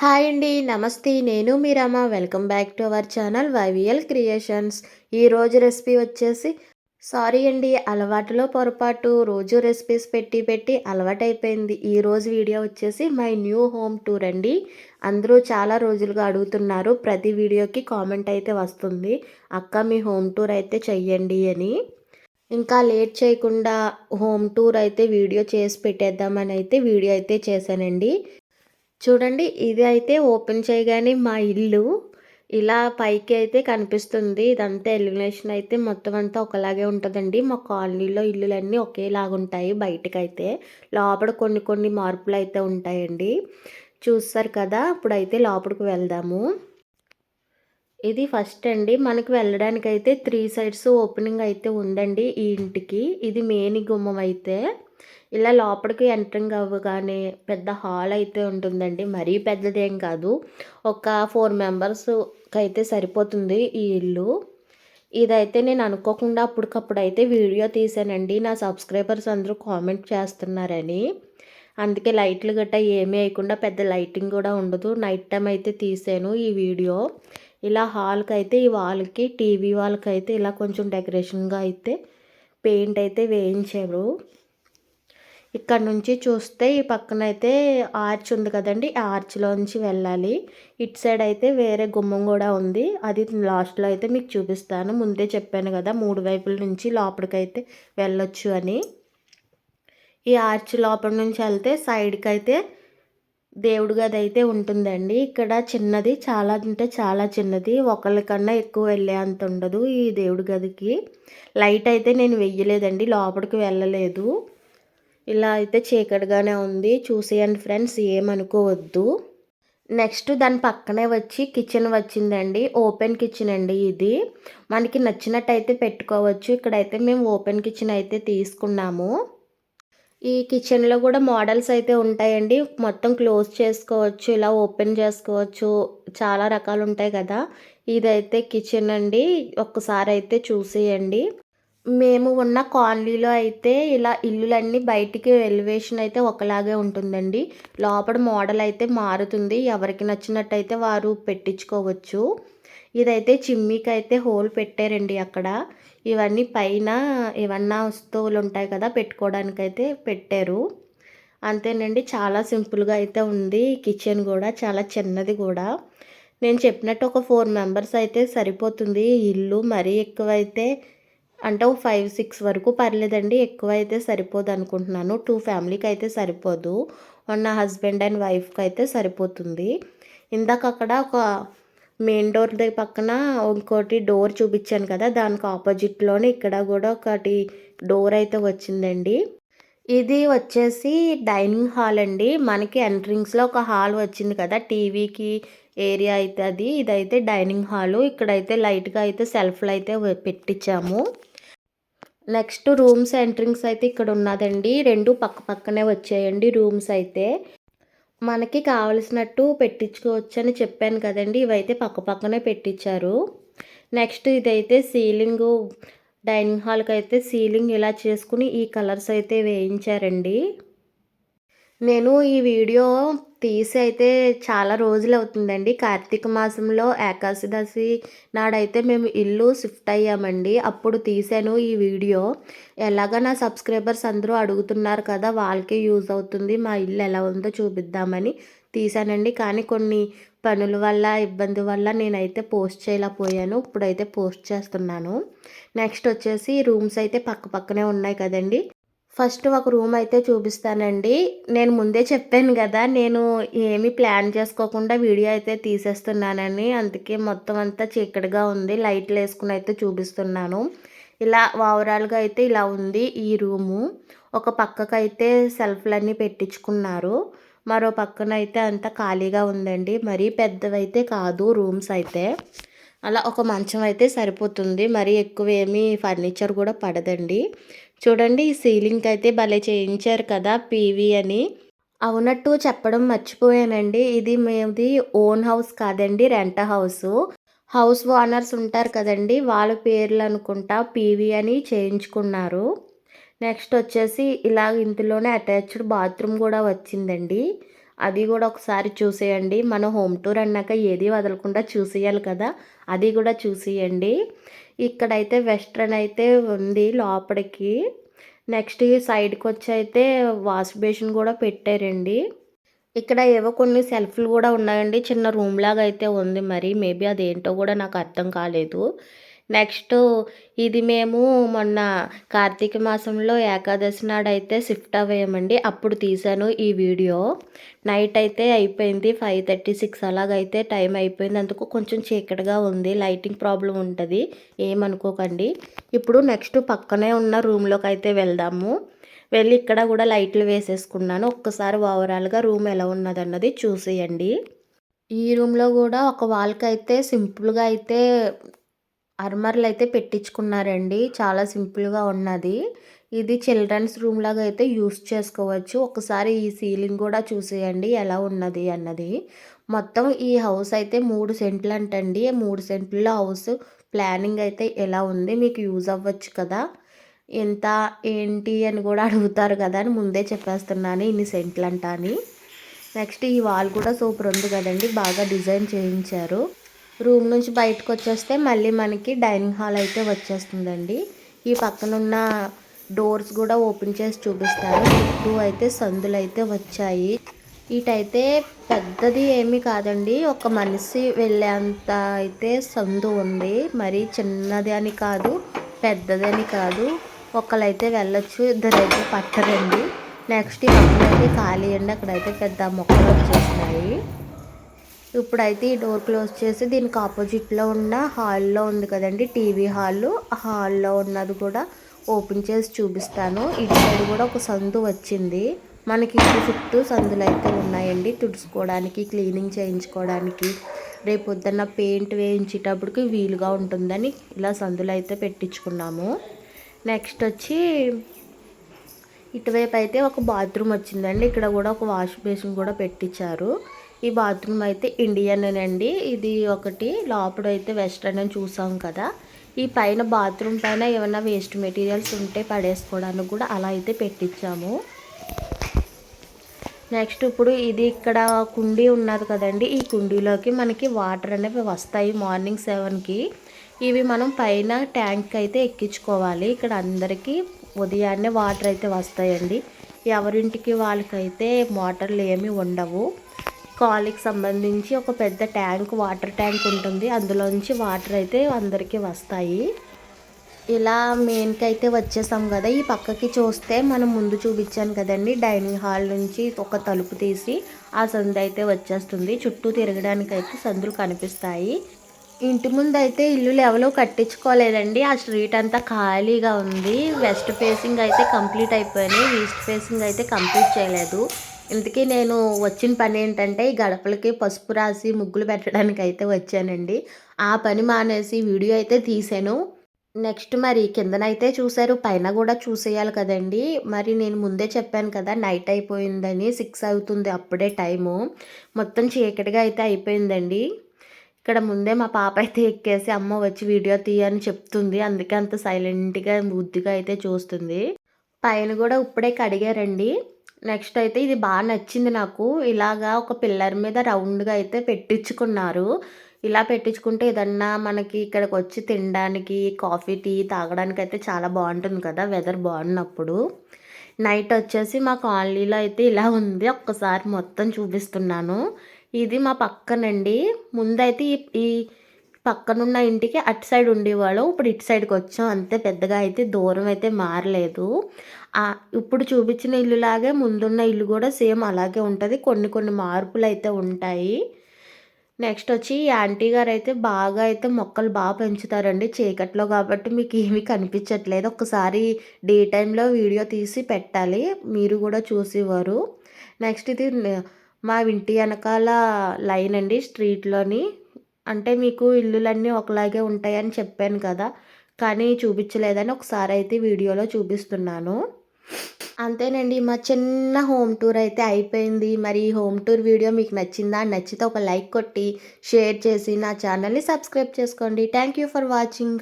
Hi అండి నమస్తే. నేను మీ Rama. Welcome back to our channel VYL creations. ఈరోజు రెసిపీ వచ్చేసి సారీ అండి అలవాటులో పొరపాటు. రోజు రెసిపీస్ పెట్టి పెట్టి అలవాటైపోయింది. ఈరోజు వీడియో వచ్చేసి మై న్యూ హోమ్ టూర్ అండి. అందరూ చాలా రోజులుగా అడుగుతున్నారు. ప్రతి వీడియోకి కామెంట్ అయితే వస్తుంది. అక్క మీ హోమ్ టూర్ అయితే చెయ్యండి అని. ఇంకా లేట్ చేయకుండా హోమ్ టూర్ అయితే వీడియో చేసి పెట్టేద్దామని అయితే వీడియో అయితే చేశానండి. చూడండి ఇది అయితే ఓపెన్ చేయగానే మా ఇల్లు. ఇలా పైకి అయితే కనిపిస్తుంది. ఇదంతా ఎలిమినేషన్ అయితే మొత్తం అంతా ఒకలాగే ఉంటుందండి. మా కాలనీలో ఇల్లులన్నీ ఒకేలాగా ఉంటాయి బయటకైతే. లోపల కొన్ని కొన్ని మార్పులు అయితే ఉంటాయండి. చూస్తారు కదా ఇప్పుడైతే లోపలికి వెళ్దాము. ఇది ఫస్ట్ అండి. మనకు వెళ్ళడానికి అయితే త్రీ సైడ్స్ ఓపెనింగ్ అయితే ఉందండి ఈ ఇంటికి. ఇది మెయిన్ గుమ్మం అయితే. ఇలా లోపలికి ఎంట్రింగ్ అవ్వగానే పెద్ద హాల్ అయితే ఉంటుందండి. మరీ పెద్దదేం కాదు. ఒక ఫోర్ మెంబర్స్కి అయితే సరిపోతుంది ఈ ఇల్లు. ఇదైతే నేను అనుకోకుండా అప్పటికప్పుడు అయితే వీడియో తీసానండి. నా సబ్స్క్రైబర్స్ అందరూ కామెంట్ చేస్తున్నారని. అందుకే లైట్లు గట్ట ఏమీ వేయకుండా పెద్ద లైటింగ్ కూడా ఉండదు. నైట్ టైం అయితే తీసాను ఈ వీడియో. ఇలా హాల్కి అయితే ఈ వాల్కి టీవీ వాళ్ళకి అయితే ఇలా కొంచెం డెకరేషన్గా అయితే పెయింట్ అయితే వేయించారు. ఇక్కడ నుంచి చూస్తే ఈ పక్కన అయితే ఆర్చ్ ఉంది కదండి ఆర్చ్లోంచి వెళ్ళాలి. ఇటు సైడ్ అయితే వేరే గుమ్మం కూడా ఉంది. అది లాస్ట్లో అయితే మీకు చూపిస్తాను. ముందే చెప్పాను కదా మూడు వైపుల నుంచి లోపలికైతే వెళ్ళొచ్చు అని. ఈ ఆర్చ్ లోపల నుంచి వెళ్తే సైడ్కి అయితే దేవుడి గది అయితే ఉంటుందండి. ఇక్కడ చిన్నది చాలా అంటే చాలా చిన్నది. ఒకళ్ళకన్నా ఎక్కువ వెళ్ళే అంత ఉండదు ఈ దేవుడి గదికి లైట్ అయితే నేను వెయ్యలేదండి. లోపలికి వెళ్ళలేదు. ఇలా అయితే చీకటిగానే ఉంది. చూసేయండి ఫ్రెండ్స్ ఏమనుకోవద్దు. నెక్స్ట్ దాని పక్కనే వచ్చి కిచెన్ వచ్చిందండి. ఓపెన్ కిచెన్ అండి ఇది. మనకి నచ్చినట్టు పెట్టుకోవచ్చు. ఇక్కడైతే మేము ఓపెన్ కిచెన్ అయితే తీసుకున్నాము. ఈ కిచెన్లో కూడా మోడల్స్ అయితే ఉంటాయండి. మొత్తం క్లోజ్ చేసుకోవచ్చు ఇలా ఓపెన్ చేసుకోవచ్చు చాలా రకాలు ఉంటాయి కదా. ఇదైతే కిచెన్ అండి. ఒక్కసారి అయితే చూసేయండి. మేము ఉన్న కాలనీలో అయితే ఇలా ఇల్లులన్నీ బయటికి ఎలివేషన్ అయితే ఒకలాగే ఉంటుందండి. లోపల మోడల్ అయితే మారుతుంది. ఎవరికి నచ్చినట్టయితే వారు పెట్టించుకోవచ్చు. ఇదైతే చిమ్మికి అయితే హోల్ పెట్టారండి అక్కడ. ఇవన్నీ పైన ఏమన్నా వస్తువులు ఉంటాయి కదా పెట్టుకోవడానికి అయితే పెట్టారు. అంతేనండి చాలా సింపుల్గా అయితే ఉంది. కిచెన్ కూడా చాలా చిన్నది కూడా. నేను చెప్పినట్టు ఒక ఫోర్ మెంబర్స్ అయితే సరిపోతుంది. ఇల్లు మరీ ఎక్కువైతే అంటే ఒక ఫైవ్ సిక్స్ వరకు పర్లేదండి. ఎక్కువ అయితే సరిపోదు అనుకుంటున్నాను టూ ఫ్యామిలీకి అయితే సరిపోదు నా హస్బెండ్ అండ్ వైఫ్కి అయితే సరిపోతుంది. ఇందాక అక్కడ ఒక మెయిన్ డోర్ దగ్గర పక్కన ఇంకోటి డోర్ చూపించాను కదా దానికి ఆపోజిట్లోనే ఇక్కడ కూడా ఒకటి డోర్ అయితే వచ్చిందండి. ఇది వచ్చేసి డైనింగ్ హాల్ అండి. మనకి ఎంట్రింగ్స్లో ఒక హాల్ వచ్చింది కదా టీవీకి ఏరియా అయితే అది. ఇదైతే డైనింగ్ హాలు. ఇక్కడైతే లైట్గా అయితే సెల్ఫ్లు అయితే పెట్టించాము. నెక్స్ట్ రూమ్స్ ఎంట్రింగ్స్ అయితే ఇక్కడ ఉన్నదండి. రెండు పక్క పక్కనే వచ్చాయండి రూమ్స్ అయితే. మనకి కావలసినట్టు పెట్టించుకోవచ్చు అని చెప్పాను కదండి. ఇవైతే పక్క పక్కనే పెట్టించారు. నెక్స్ట్ ఇదైతే సీలింగ్ డైనింగ్ హాల్కి అయితే సీలింగ్ ఇలా చేసుకుని ఈ కలర్స్ అయితే వేయించారండి. నేను ఈ వీడియో తీసి అయితే చాలా రోజులు అవుతుందండి కార్తీక మాసంలో ఏకాదశి నాడైతే మేము ఇల్లు షిఫ్ట్ అయ్యామండి. అప్పుడు తీసాను ఈ వీడియో. ఎలాగ నా సబ్స్క్రైబర్స్ అందరూ అడుగుతున్నారు కదా వాళ్ళకే యూజ్ అవుతుంది. మా ఇల్లు ఎలా ఉందో చూపిద్దామని తీసానండి. కానీ కొన్ని పనుల వల్ల ఇబ్బంది వల్ల నేనైతే పోస్ట్ చేయలేకపోయాను. ఇప్పుడైతే పోస్ట్ చేస్తున్నాను. నెక్స్ట్ వచ్చేసి రూమ్స్ అయితే పక్క పక్కనే ఉన్నాయి కదండి. ఫస్ట్ ఒక రూమ్ అయితే చూపిస్తానండి. నేను ముందే చెప్పాను కదా నేను ఏమీ ప్లాన్ చేసుకోకుండా వీడియో అయితే తీసేస్తున్నానని. అందుకే మొత్తం అంతా చీకటిగా ఉంది. లైట్లు వేసుకుని అయితే చూపిస్తున్నాను. ఇలా ఓవరాల్గా అయితే ఇలా ఉంది ఈ రూము. ఒక పక్కకైతే సెల్ఫ్లన్నీ పెట్టించుకున్నారు. మరో పక్కన అయితే అంతా ఖాళీగా ఉందండి. మరీ పెద్దవైతే కాదు రూమ్స్ అయితే. అలా ఒక మంచం అయితే సరిపోతుంది. మరీ ఎక్కువ ఏమీ ఫర్నిచర్ కూడా పడదండి. చూడండి ఈ సీలింగ్ అయితే భలే చేయించారు కదా పీవీ అని. అవునట్టు చెప్పడం మర్చిపోయానండి. ఇది మేది ఓన్ హౌస్ కాదండి రెంట్ హౌస్. హౌస్ ఓనర్స్ ఉంటారు కదండి వాళ్ళ పేర్లు అనుకుంటా పీవీ అని చేయించుకున్నారు. నెక్స్ట్ వచ్చేసి ఇలా ఇందులోనే అటాచ్డ్ బాత్రూమ్ కూడా వచ్చిందండి. అది కూడా ఒకసారి చూసేయండి. మన హోమ్ టూర్ అన్నాక ఏది వదలకుండా చూసేయాలి కదా. అది కూడా చూసేయండి. ఇక్కడైతే వెస్ట్రన్ అయితే ఉంది లోపలికి నెక్స్ట్ ఈ సైడ్కి వచ్చి అయితే వాష్ బేసిన్ కూడా పెట్టారండి. ఇక్కడ ఏవో కొన్ని సెల్ఫ్లు కూడా ఉన్నాయండి. చిన్న రూమ్ లాగా అయితే ఉంది మరి. మేబీ అదేంటో కూడా నాకు అర్థం కాలేదు. నెక్స్ట్ ఇది మేము మొన్న కార్తీక మాసంలో ఏకాదశి నాడు అయితే షిఫ్ట్ అవ్వామండి. అప్పుడు తీశాను ఈ వీడియో. నైట్ అయితే అయిపోయింది ఫైవ్ థర్టీ సిక్స్ అలాగైతే టైం అయిపోయింది. అందుకు కొంచెం చీకటిగా ఉంది లైటింగ్ ప్రాబ్లం ఉంటుంది ఏమనుకోకండి. ఇప్పుడు నెక్స్ట్ పక్కనే ఉన్న రూమ్లోకి అయితే వెళ్దాము. వెళ్ళి ఇక్కడ కూడా లైట్లు వేసేసుకున్నాను. ఒక్కసారి ఓవరాల్గా రూమ్ ఎలా ఉన్నదన్నది చూసేయండి. ఈ రూమ్లో కూడా ఒక వాల్కి అయితే సింపుల్గా అయితే అర్మర్లు అయితే పెట్టించుకున్నారండి. చాలా సింపుల్గా ఉన్నది. ఇది చిల్డ్రన్స్ రూమ్ లాగా అయితే యూస్ చేసుకోవచ్చు. ఒకసారి ఈ సీలింగ్ కూడా చూసేయండి ఎలా ఉన్నది అన్నది. మొత్తం ఈ హౌస్ అయితే మూడు సెంట్లు అంటండి. మూడు సెంట్లలో హౌస్ ప్లానింగ్ అయితే ఎలా ఉంది మీకు యూజ్ అవ్వచ్చు కదా. ఎంత ఏంటి అని కూడా అడుగుతారు కదా అని ముందే చెప్పేస్తున్నాను ఇన్ని సెంట్లు అంట అని. నెక్స్ట్ ఈ వాల్ కూడా సూపర్ ఉంది కదండి. బాగా డిజైన్ చేయించారు. రూమ్ నుంచి బయటకు వచ్చేస్తే మళ్ళీ మనకి డైనింగ్ హాల్ అయితే వచ్చేస్తుందండి. ఈ పక్కన ఉన్న డోర్స్ కూడా ఓపెన్ చేసి చూపిస్తారు చుట్టూ అయితే సందులు అయితే వచ్చాయి. ఇటైతే పెద్దది ఏమీ కాదండి. ఒక మనిషి వెళ్ళేంత అయితే సందు ఉంది. మరి చిన్నది అని కాదు పెద్దదని కాదు. ఒకళ్ళైతే వెళ్ళొచ్చు ఇద్దరైతే పట్టరండి. నెక్స్ట్ ఈ అయితే ఖాళీ అండి. అక్కడైతే పెద్ద మొక్కలు వచ్చేసినాయి. ఇప్పుడైతే ఈ డోర్ క్లోజ్ చేసి దీనికి ఆపోజిట్లో ఉన్న హాల్లో ఉంది కదండి టీవీ హాల్. ఆ హాల్లో ఉన్నది కూడా ఓపెన్ చేసి చూపిస్తాను. ఇటు సైడ్ కూడా ఒక సందు వచ్చింది. మనకి ఇటు చుట్టూ సందులు అయితే ఉన్నాయండి తుడుచుకోవడానికి క్లీనింగ్ చేయించుకోవడానికి. రేపు పొద్దున్న పెయింట్ వేయించేటప్పటికి వీలుగా ఉంటుందని ఇలా సందులు అయితే పెట్టించుకున్నాము. నెక్స్ట్ వచ్చి ఇటువైపు అయితే ఒక బాత్రూమ్ వచ్చిందండి. ఇక్కడ కూడా ఒక వాష్ బేసిన్ కూడా పెట్టించారు. ఈ బాత్రూమ్ అయితే ఇండియన్ అండి ఇది ఒకటి. లోపల అయితే వెస్ట్రన్ అని చూసాం కదా. ఈ పైన బాత్రూమ్ పైన ఏమైనా వేస్ట్ మెటీరియల్స్ ఉంటే పడేసుకోవడానికి కూడా అలా అయితే పెట్టించాము. నెక్స్ట్ ఇప్పుడు ఇది ఇక్కడ కుండీ ఉన్నది కదండి. ఈ కుండీలోకి మనకి వాటర్ అనేవి వస్తాయి మార్నింగ్ సెవెన్కి. ఇవి మనం పైన ట్యాంక్ అయితే ఎక్కించుకోవాలి. ఇక్కడ అందరికీ ఉదయాన్నే వాటర్ అయితే వస్తాయండి. ఎవరింటికి వాళ్ళకైతే మోటార్లు ఏమీ ఉండవు. కాలికి సంబంధించి ఒక పెద్ద ట్యాంక్ వాటర్ ట్యాంక్ ఉంటుంది. అందులోంచి వాటర్ అయితే అందరికీ వస్తాయి. ఇలా మెయిన్కి అయితే వచ్చేసాం కదా. ఈ పక్కకి చూస్తే మనం ముందు చూపించాను కదండి. డైనింగ్ హాల్ నుంచి ఒక తలుపు తీసి ఆ సందు అయితే వచ్చేస్తుంది. చుట్టూ తిరగడానికి అయితే సందులు కనిపిస్తాయి. ఇంటి ముందు అయితే ఇల్లులు ఎవరో కట్టించుకోలేదండి. ఆ స్ట్రీట్ అంతా ఖాళీగా ఉంది. వెస్ట్ ఫేసింగ్ అయితే కంప్లీట్ అయిపోయినాయి. ఈస్ట్ ఫేసింగ్ అయితే కంప్లీట్ చేయలేదు. ఇంతకీ నేను వచ్చిన పని ఏంటంటే ఈ గడపలకి పసుపు రాసి ముగ్గులు పెట్టడానికి అయితే వచ్చానండి. ఆ పని మానేసి వీడియో అయితే తీసాను నెక్స్ట్ మరి కిందనైతే చూశారు పైన కూడా చూసేయాలి కదండి. మరి నేను ముందే చెప్పాను కదా నైట్ అయిపోయిందని సిక్స్ అవుతుంది అప్పుడే టైము. మొత్తం చీకటిగా అయితే అయిపోయిందండి. ఇక్కడ ముందే మా పాప అయితే ఎక్కేసి అమ్మ వచ్చి వీడియో తీయని చెప్తుంది. అందుకే అంత సైలెంట్గా బుద్ధిగా అయితే చూస్తుంది. పైన కూడా ఇప్పుడే కడిగారండి. నెక్స్ట్ అయితే ఇది బాగా నచ్చింది నాకు. ఇలాగా ఒక పిల్లర్ మీద రౌండ్గా అయితే పెట్టించుకున్నారు. ఇలా పెట్టించుకుంటే ఏదన్నా మనకి ఇక్కడికి వచ్చి తినడానికి కాఫీ టీ తాగడానికి అయితే చాలా బాగుంటుంది కదా వెదర్ బాగున్నప్పుడు. నైట్ వచ్చేసి మా కాలనీలో అయితే ఇలా ఉంది. ఒక్కసారి మొత్తం చూపిస్తున్నాను. ఇది మా పక్కనండి. ముందైతే ఈ పక్కనున్న ఇంటికి అటు సైడ్ ఉండేవాళ్ళు. ఇప్పుడు ఇటు సైడ్కి వచ్చాం. అంతే పెద్దగా అయితే దూరం అయితే మారలేదు. ఇప్పుడు చూపించిన ఇల్లులాగే ముందున్న ఇల్లు కూడా సేమ్ అలాగే ఉంటుంది. కొన్ని కొన్ని మార్పులు అయితే ఉంటాయి. నెక్స్ట్ వచ్చి ఆంటీ గారు అయితే బాగా అయితే మొక్కలు బాగా పెంచుతారండి చీకట్లో కాబట్టి మీకు ఏమీ కనిపించట్లేదు. ఒకసారి డే టైంలో వీడియో తీసి పెట్టాలి. మీరు కూడా చూసేవారు. నెక్స్ట్ ఇది మా ఇంటి వెనకాల లైన్ అండి స్ట్రీట్లోని. అంటే మీకు ఇల్లులన్నీ ఒకలాగే ఉంటాయని చెప్పాను కదా కానీ చూపించలేదని ఒకసారి అయితే వీడియోలో చూపిస్తున్నాను. అంతేనండి మా చిన్న హోమ్ టూర్ అయితే అయిపోయింది. మరి హోమ్ టూర్ వీడియో మీకు నచ్చిందా? నచ్చితే ఒక లైక్ కొట్టి షేర్ చేసి నా ఛానల్ని సబ్స్క్రైబ్ చేసుకోండి. Thank you for watching.